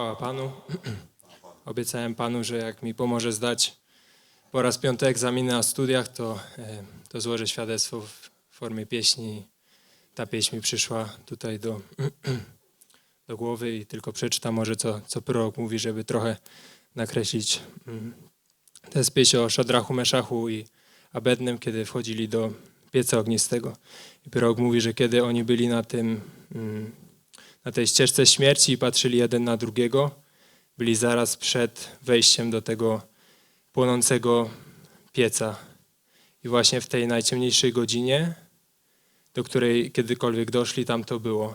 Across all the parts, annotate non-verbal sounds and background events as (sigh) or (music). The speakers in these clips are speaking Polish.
Chwała Panu. Obiecałem Panu, że jak mi pomoże zdać po raz piąty egzaminy na studiach, to, e, to złożę świadectwo w formie pieśni. Ta pieśń mi przyszła tutaj do, (clears throat) do głowy i tylko przeczytam może, co, co prorok mówi, żeby trochę nakreślić. mm. To jest pieśń o Szadrachu, Meszachu i Abednym, kiedy wchodzili do pieca ognistego. I prorok mówi, że kiedy oni byli na tym mm, na tej ścieżce śmierci i patrzyli jeden na drugiego. Byli zaraz przed wejściem do tego płonącego pieca. I właśnie w tej najciemniejszej godzinie, do której kiedykolwiek doszli, tam to było.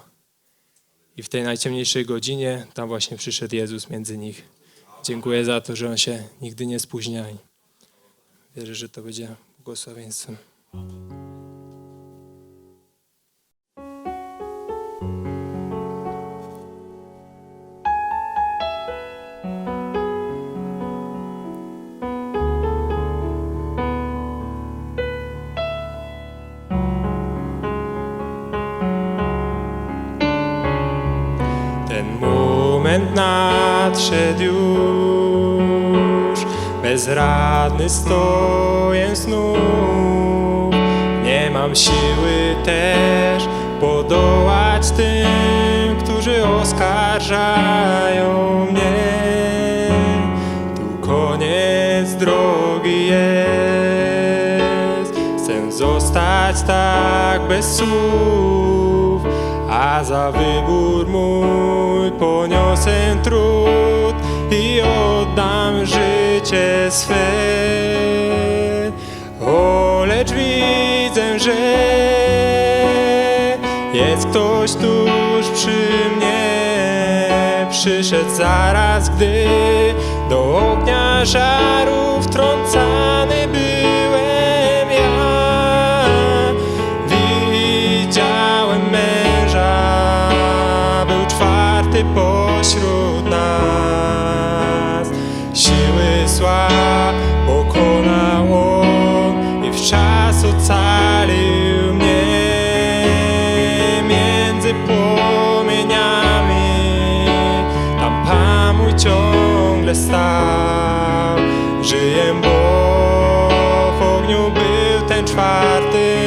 I w tej najciemniejszej godzinie tam właśnie przyszedł Jezus między nich. Dziękuję za to, że On się nigdy nie spóźnia i wierzę, że to będzie błogosławieństwem. Nadszedł już, bezradny stoję znów. Nie mam siły też podołać tym, którzy oskarżają mnie. Tu koniec drogi jest, chcę zostać tak bez słów, a za wybór mój poniosę trud i oddam życie swe. O, lecz widzę, że jest ktoś tuż przy mnie. Przyszedł zaraz, gdy do ognia żaru wtrącany czwarty pośród nas. Siły zła pokonał on i w czas ocalił mnie między płomieniami. Tam Pan mój ciągle stał. Żyję, bo w ogniu był ten czwarty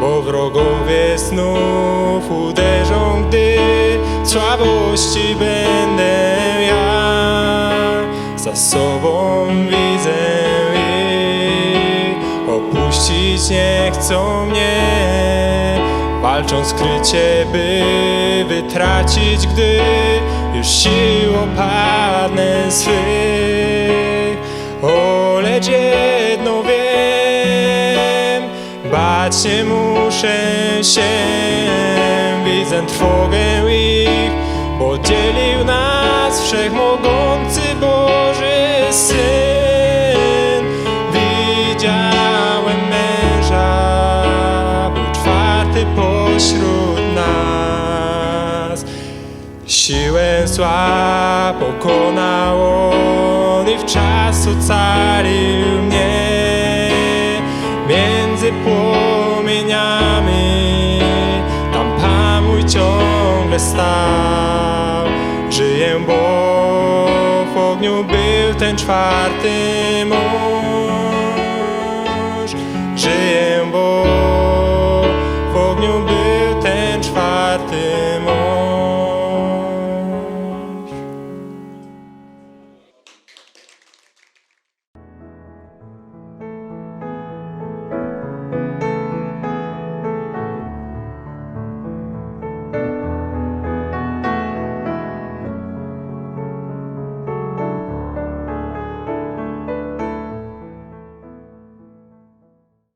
bo wrogowie znów uderzą, gdy słabości będę ja. Za sobą widzę ich, opuścić nie chcą mnie. Walczą skrycie, by wytracić, gdy już sił opadnę swych. O, lecz jedno wiem, bać nie muszę się. Widzę trwogę ich, bo dzielił nas wszechmogący Boży Syn. Widziałem męża, był czwarty pośród nas. Siłę zła pokonał on i w czas ocalił mnie czwarty mąż. Żyję, bo w ogniu był